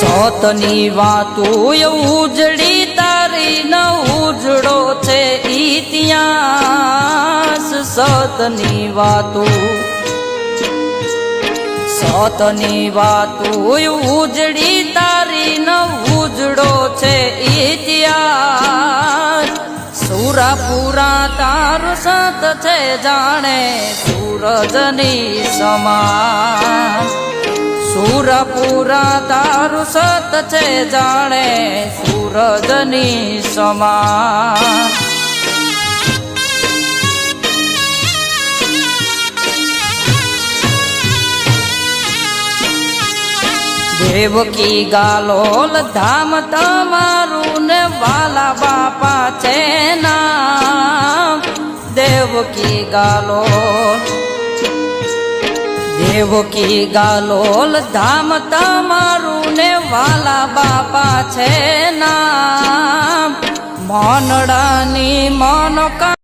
સોતની વાતો ઉજળી તારી ન ઉજડો છે ઇતિહાસ. સતની વાતો સતની વાતો ઉજળી તારી ન ઉજડો છે ઇતિહાસ. સુરાપુરા તારું સત છે જાણે, સૂરજની સમાન સુરપુરા તારું સત છે જાણે સૂરજની સમાન. દેવકી ગાલોલ ધામ તમારું ને વાલા બાપા છે ના દેવકી ગાલોલ દેવકી ગાલોલ ધામ તમારું ને વાલા બાપા છે નામ. મોનડાની મનોકા